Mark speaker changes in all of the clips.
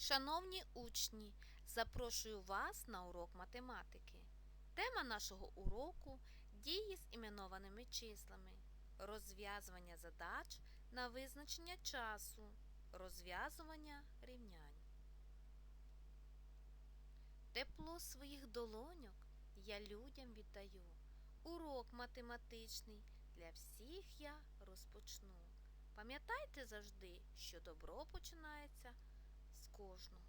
Speaker 1: Шановні учні, запрошую вас на урок математики. Тема нашого уроку дії з іменованими числами, розв'язування задач на визначення часу, розв'язування рівнянь. Тепло своїх долоньок я людям віддаю. Урок математичний для всіх я розпочну. Пам'ятайте завжди, що добро починається кожного.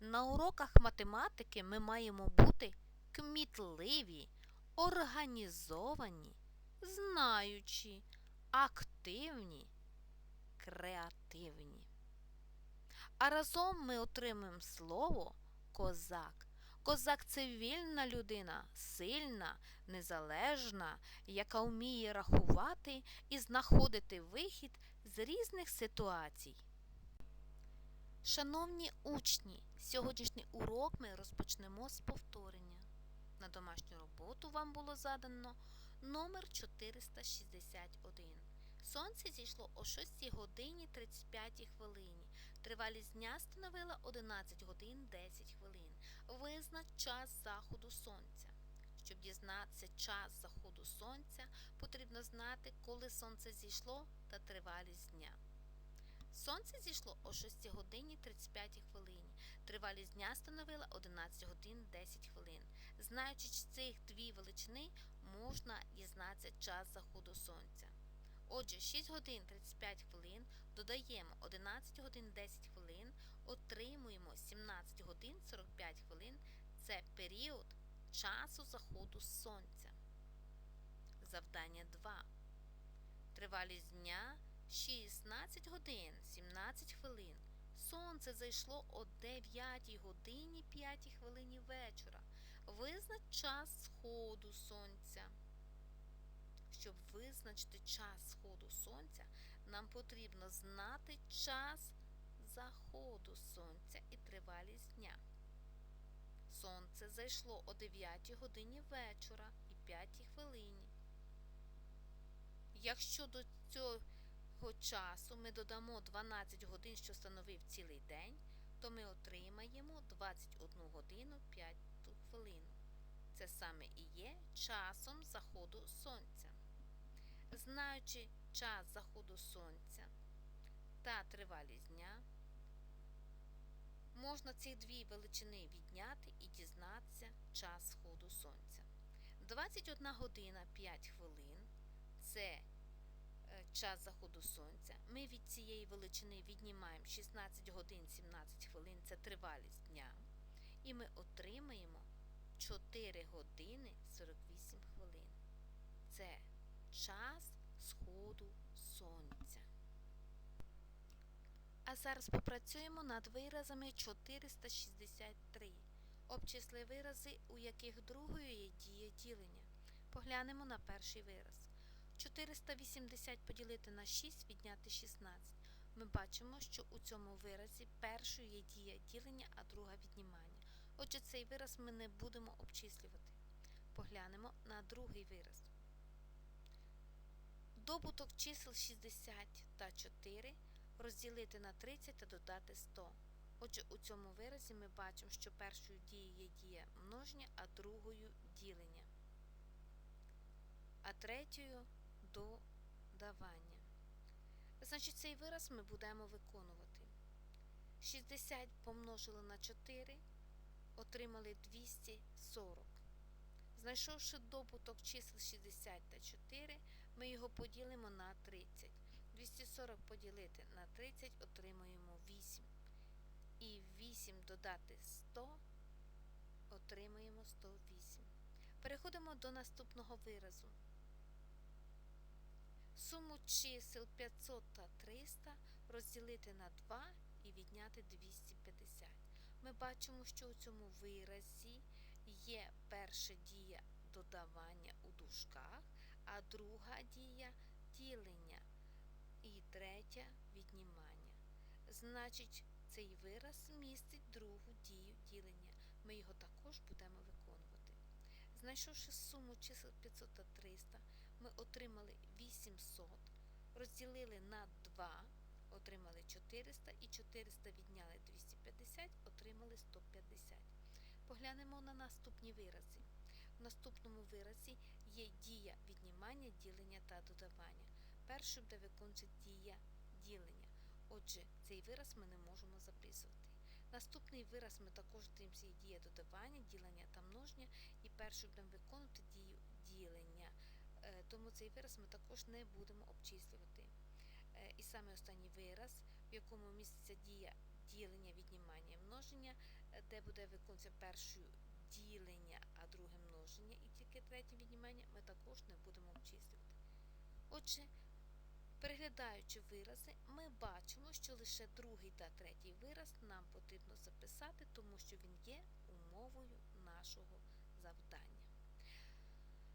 Speaker 1: На уроках математики ми маємо бути кмітливі, організовані, знаючі, активні, креативні. А разом ми отримаємо слово козак. Козак це вільна людина, сильна, незалежна, яка вміє рахувати і знаходити вихід з різних ситуацій. Шановні учні, сьогоднішній урок ми розпочнемо з повторення. На домашню роботу вам було задано номер 461. Сонце зійшло о 6 годині 35 хвилині. Тривалість дня становила 11 годин 10 хвилин. Визнач час заходу сонця. Щоб дізнатися час заходу сонця, потрібно знати, коли сонце зійшло та тривалість дня. Сонце зійшло о 6 годині 35 хвилині. Тривалість дня становила 11 годин 10 хвилин. Знаючи цих дві величини, можна дізнатися час заходу сонця. Отже, 6 годин 35 хвилин додаємо 11 годин 10 хвилин, отримуємо 17 годин 45 хвилин. Це період часу заходу сонця. Завдання 2. Тривалість дня 16 годин 17 хвилин. Сонце зайшло о 9 годині 5 хвилині вечора. Визнач час сходу сонця. Щоб визначити час сходу сонця, нам потрібно знати час заходу сонця і тривалість дня. Сонце зайшло о 9 годині вечора і 5 хвилині. Якщо до цього часу ми додамо 12 годин, що становив цілий день, то ми отримаємо 21 годину 5 хвилину. Це саме і є часом заходу сонця. Знаючи час заходу сонця та тривалість дня, можна ці дві величини відняти і дізнатися час сходу сонця. 21 година 5 хвилин це час заходу сонця. Ми від цієї величини віднімаємо 16 годин 17 хвилин це тривалість дня. І ми отримаємо 4 години 48 хвилин. Це час сходу сонця. А зараз попрацюємо над виразами 463. Обчисли вирази, у яких другою є дія ділення. Поглянемо на перший вираз. 480 поділити на 6 відняти 16. Ми бачимо, що у цьому виразі першою є дія ділення, а друга віднімання. Отже, цей вираз ми не будемо обчислювати. Поглянемо на другий вираз. Добуток чисел 60 та 4 розділити на 30 та додати 100. Отже, у цьому виразі ми бачимо, що першою дією є дія множення, а другою ділення, а третьою додавання. Значить, цей вираз ми будемо виконувати. 60 помножили на 4, отримали 240. Знайшовши добуток чисел 60 та 4, ми його поділимо на 30. 240 поділити на 30 отримуємо 8. І 8 додати 100 отримуємо 108. Переходимо до наступного виразу. Суму чисел 500 та 300 розділити на 2 і відняти 250. Ми бачимо, що у цьому виразі є перша дія додавання у дужках, а друга дія ділення і третя віднімання. Значить, цей вираз містить другу дію ділення. Ми його також будемо виконувати. Знайшовши суму чисел 500 та 300, ми отримали 800, розділили на 2, отримали 400 і 400 відняли 250, отримали 150. Поглянемо на наступні вирази. В наступному виразі є дія віднімання, ділення та додавання. Першою буде виконувати дія ділення. Отже, цей вираз ми не можемо записувати. Наступний вираз ми також дивимося є дія додавання, ділення та множення, і першою будемо виконувати дію ділення. Е, Тому цей вираз ми також не будемо обчислювати. Е, І саме останній вираз, в якому міститься дія ділення, віднімання і множення, е, де буде виконуватися першою ділення, а друге множення, і тільки третє віднімання, ми також не будемо обчислювати. Отже, переглядаючи вирази, ми бачимо, що лише другий та третій вираз нам потрібно записати, тому що він є умовою нашого завдання.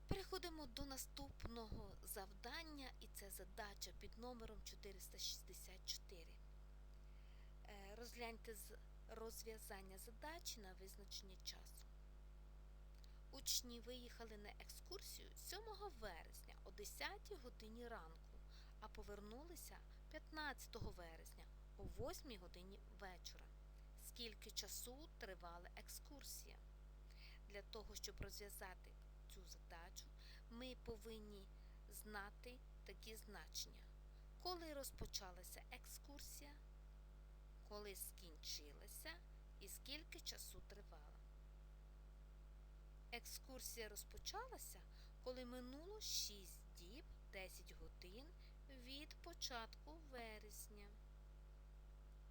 Speaker 1: Переходимо до наступного завдання, і це задача під номером 464. Е, Розгляньте розв'язання задачі на визначення часу. Учні виїхали на екскурсію 7 вересня о 10 годині ранку, а повернулися 15 вересня о 8 годині вечора. Скільки часу тривала екскурсія? Для того, щоб розв'язати цю задачу, ми повинні знати такі значення. Коли розпочалася екскурсія, коли скінчилася і скільки часу тривала. Екскурсія розпочалася, коли минуло 6 діб 10 годин від початку вересня.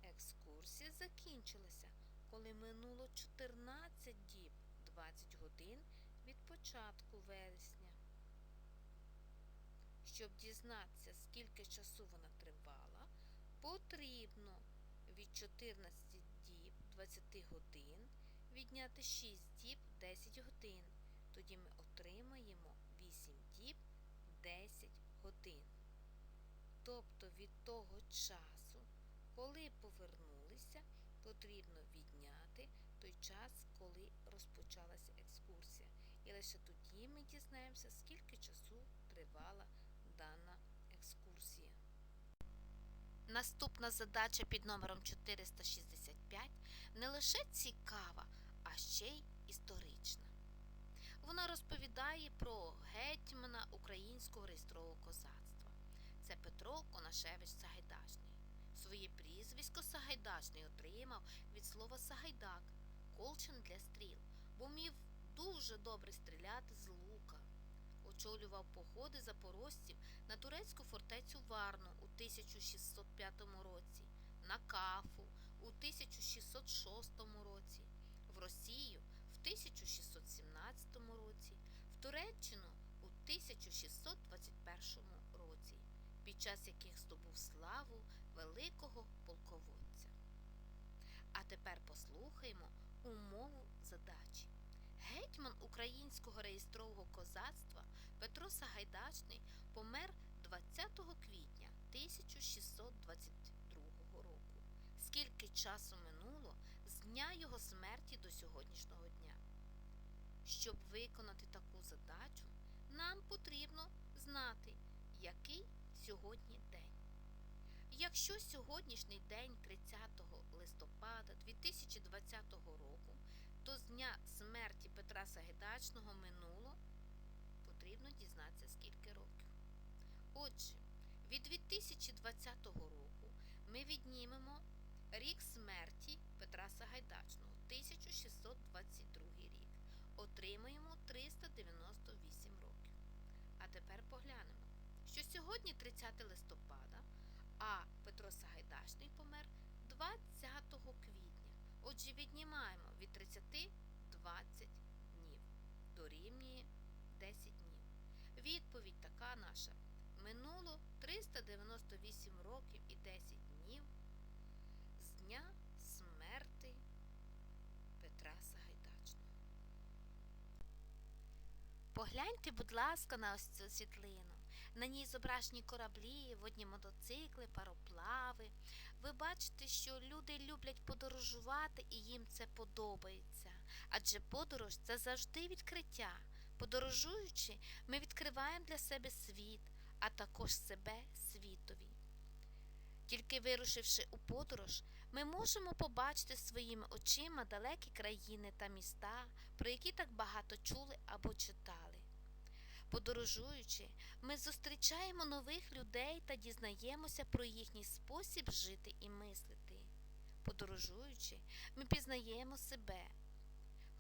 Speaker 1: Екскурсія закінчилася, коли минуло 14 діб 20 годин від початку вересня. Щоб дізнатися, скільки часу вона тривала, потрібно від 14 діб 20 годин відняти 6 діб 10 годин. Тоді ми отримаємо 8 діб 10 годин. Тобто від того часу, коли повернулися, потрібно відняти той час, коли розпочалася екскурсія. І лише тоді ми дізнаємося, скільки часу тривала дана екскурсія. Наступна задача під номером 465 не лише цікава, а ще й історична. Вона розповідає про гетьмана українського реєстрового козацтва. Це Петро Конашевич Сагайдачний. Своє прізвисько Сагайдачний отримав від слова Сагайдак, колчин для стріл, бо вмів дуже добре стріляти з лука. Очолював походи запорожців на турецьку фортецю Варну у 1605 році, на Кафу у 1606 році, в Росію в 1617 році, в Туреччину у 1621 році, під час яких здобув славу великого полководця. А тепер послухаймо умову задачі. Гетьман українського реєстрового козацтва Петро Сагайдачний помер 20 квітня 1622 року. Скільки часу минуло з дня його смерті до сьогоднішнього дня? Щоб виконати таку задачу, нам потрібно знати, який сьогодні день. Якщо сьогоднішній день 30 листопада 2020 року, то з дня смерті Петра Сагайдачного минуло, потрібно дізнатися, скільки років. Отже, від 2020 року ми віднімемо рік смерті Петра Сагайдачного 1622 рік. Отримаємо 398 років. А тепер поглянемо, що сьогодні 30 листопада, а Петро Сагайдачний помер 20 квітня. Отже, віднімаємо від 30 20 днів. Дорівнює 10 днів. Відповідь така наша. Минуло 398 років і 10 днів з дня смерти Петра Сагайдачного. Погляньте, будь ласка, на ось цю світлину. На ній зображені кораблі, водні мотоцикли, пароплави. Ви бачите, що люди люблять подорожувати і їм це подобається. Адже подорож це завжди відкриття. Подорожуючи, ми відкриваємо для себе світ, а також себе світові. Тільки вирушивши у подорож, ми можемо побачити своїми очима далекі країни та міста, про які так багато чули або читали. Подорожуючи, ми зустрічаємо нових людей та дізнаємося про їхній спосіб жити і мислити. Подорожуючи, ми пізнаємо себе.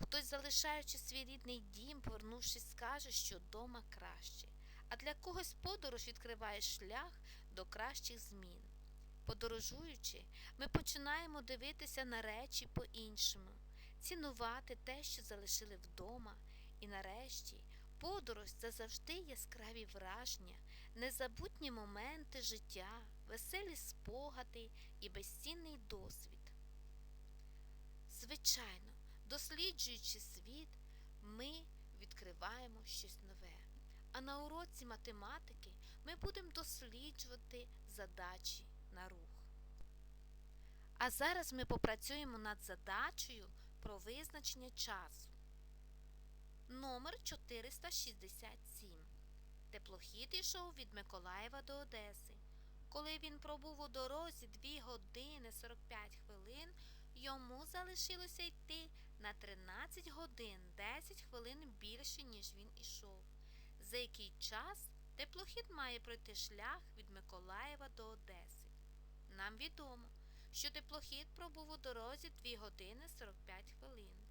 Speaker 1: Хтось, залишаючи свій рідний дім, повернувшись, скаже, що вдома краще, а для когось подорож відкриває шлях до кращих змін. Подорожуючи, ми починаємо дивитися на речі по-іншому, цінувати те, що залишили вдома, і нарешті подорож це завжди яскраві враження, незабутні моменти життя, веселі спогади і безцінний досвід. Звичайно, досліджуючи світ, ми відкриваємо щось нове. А на уроці математики ми будемо досліджувати задачі на рух. А зараз ми попрацюємо над задачею про визначення часу. Номер 467. Теплохід йшов від Миколаєва до Одеси. Коли він пробув у дорозі 2 години 45 хвилин, йому залишилося йти на 13 годин 10 хвилин більше, ніж він ішов. За який час теплохід має пройти шлях від Миколаєва до Одеси? Нам відомо, що теплохід пробув у дорозі 2 години 45 хвилин.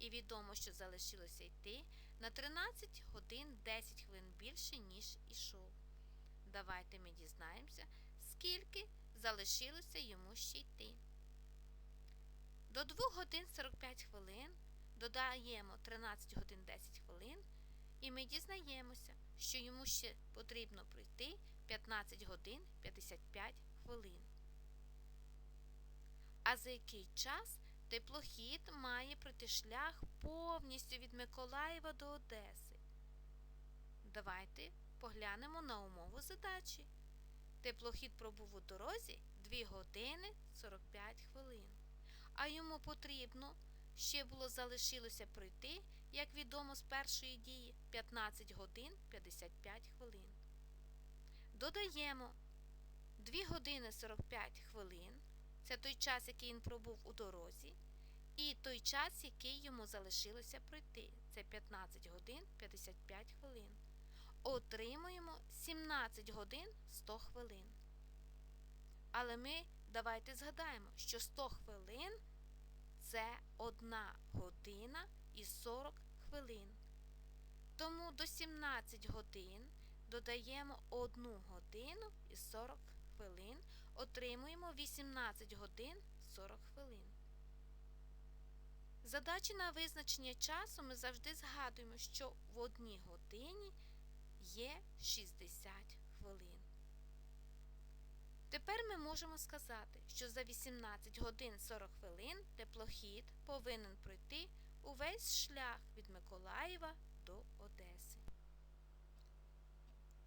Speaker 1: І відомо, що залишилося йти на 13 годин 10 хвилин більше, ніж ішов. Давайте ми дізнаємося, скільки залишилося йому ще йти. До 2 годин 45 хвилин додаємо 13 годин 10 хвилин, і ми дізнаємося, що йому ще потрібно пройти 15 годин 55 хвилин. А за який час теплохід має пройти шлях повністю від Миколаєва до Одеси? Давайте поглянемо на умову задачі. Теплохід пробув у дорозі 2 години 45 хвилин. А йому потрібно ще було залишилося пройти, як відомо з першої дії, 15 годин 55 хвилин. Додаємо 2 години 45 хвилин. Це той час, який він пробув у дорозі, і той час, який йому залишилося пройти. Це 15 годин 55 хвилин. Отримуємо 17 годин 100 хвилин. Але ми давайте згадаємо, що 100 хвилин це 1 година і 40 хвилин. Тому до 17 годин додаємо 1 годину і 40 хвилин, отримуємо 18 годин 40 хвилин. Задачі на визначення часу ми завжди згадуємо, що в одній годині є 60 хвилин. Тепер ми можемо сказати, що за 18 годин 40 хвилин теплохід повинен пройти увесь шлях від Миколаєва до Одеси.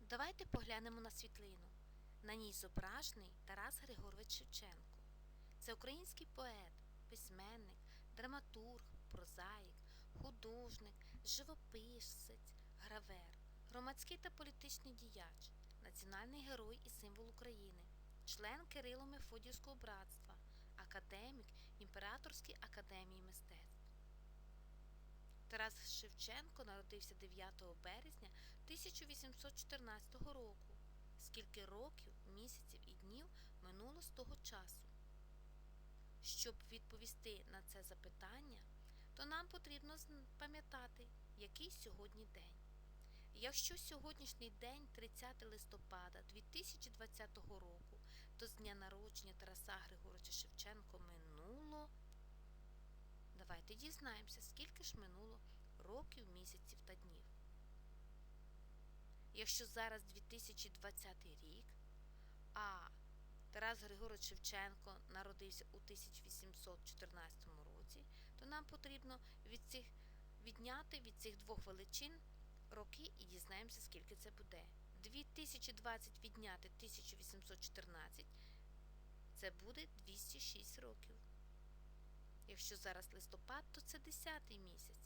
Speaker 1: Давайте поглянемо на світлину. На ній зображений Тарас Григорович Шевченко. Це український поет, письменник, драматург, прозаїк, художник, живописець, гравер, громадський та політичний діяч, національний герой і символ України, член Кирило-Мефодіївського братства, академік Імператорської академії мистецтв. Тарас Шевченко народився 9 березня 1814 року. Скільки років, місяців і днів минуло з того часу? Щоб відповісти на це запитання, то нам потрібно пам'ятати, який сьогодні день. Якщо сьогоднішній день, 30 листопада 2020 року, то з дня народження Тараса Григоровича Шевченко минуло, давайте дізнаємося, скільки ж минуло років, місяців та днів. Якщо зараз 2020 рік, а Тарас Григорович Шевченко народився у 1814 році, то нам потрібно від цих, відняти від цих двох величин роки і дізнаємося, скільки це буде. 2020 відняти 1814 це буде 206 років. Якщо зараз листопад, то це 10 місяць.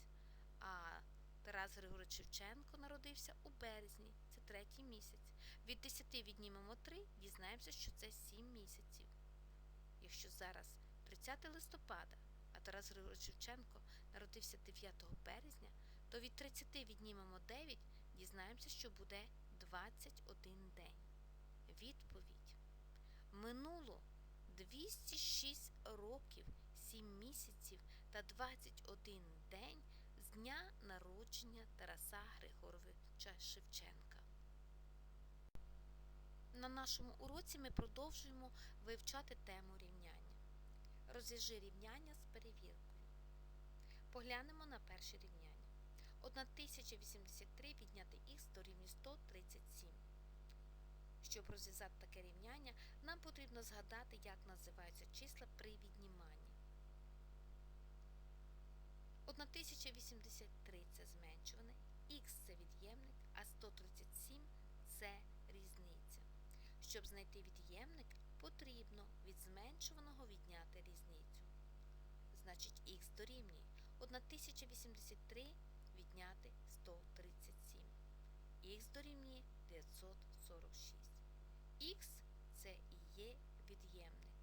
Speaker 1: А Тарас Григорович Шевченко народився у березні, третій місяць. Від 10 віднімемо 3, дізнаємося, що це 7 місяців. Якщо зараз 30 листопада, а Тарас Григорович Шевченко народився 9 березня, то від 30 віднімемо 9, дізнаємося, що буде 21 день. Відповідь. Минуло 206 років, 7 місяців та 21 день з дня народження Тараса Григоровича Шевченка. На нашому уроці ми продовжуємо вивчати тему рівняння. Розв'яжи рівняння з перевіркою. Поглянемо на перше рівняння. 1083 відняти х дорівнює 137. Щоб розв'язати таке рівняння, нам потрібно згадати, як називаються числа при відніманні. 1083 це зменшуване, х це від'ємник, а 137 це. Щоб знайти від'ємник, потрібно від зменшуваного відняти різницю. Значить, х дорівнює 1083 відняти 137. Х дорівнює 946. Х це і є від'ємник.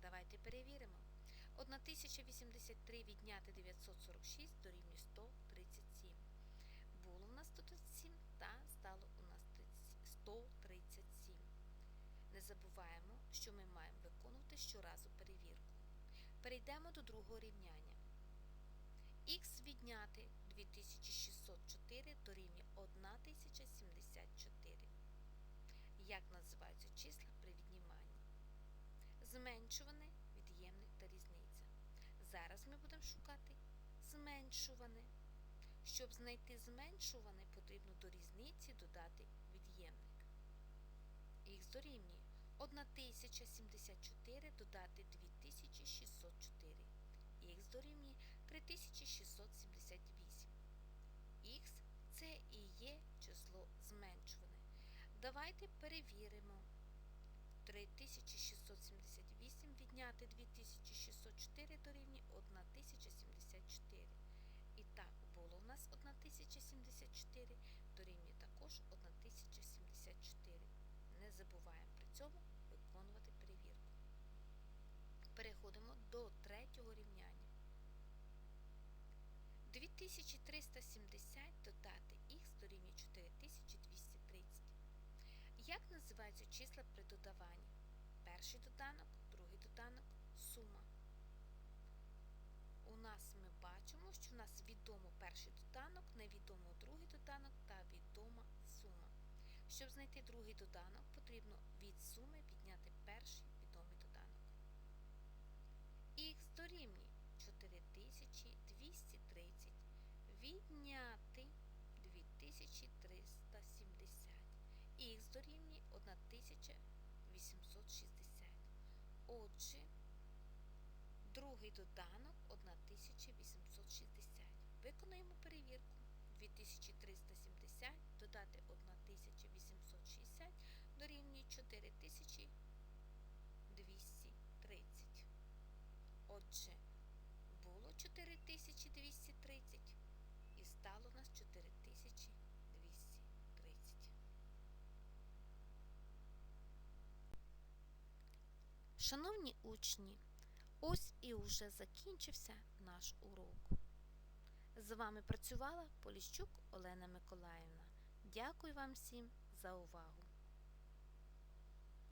Speaker 1: Давайте перевіримо. 1083 відняти 946 дорівнює 137. Було у нас 137 та стало у нас 137. Забуваємо, що ми маємо виконувати щоразу перевірку. Перейдемо до другого рівняння. Х відняти 2604 дорівнює 1074. Як називаються числа при відніманні? Зменшуване, від'ємник та різниця. Зараз ми будемо шукати зменшуване. Щоб знайти зменшуване, потрібно до різниці додати від'ємник. Х дорівнює 1074 додати 2604. Х дорівнює 3678. Х це і є число зменшуване. Давайте перевіримо. 3678 відняти 2604 дорівнює 1074. І так, було у нас 1074, дорівнює також 1074. Не забуваємо при цьому. Переходимо до третього рівняння. 2370 додати х дорівнює 4230. Як називаються числа при додаванні? Перший доданок, другий доданок, сума. У нас ми бачимо, що у нас відомо перший доданок, невідомо другий доданок та відома сума. Щоб знайти другий доданок, потрібно від суми відняти перший відомий доданок. Х дорівнює 4230 відняти 2370. Х дорівнює 1860. Отже, другий доданок 1860. Виконуємо перевірку. 2370 додати 1860 дорівнює 4230. Отже, було 4230 і стало у нас 4230. Шановні учні, ось і уже закінчився наш урок. З вами працювала Поліщук Олена Миколаївна. Дякую вам всім за увагу!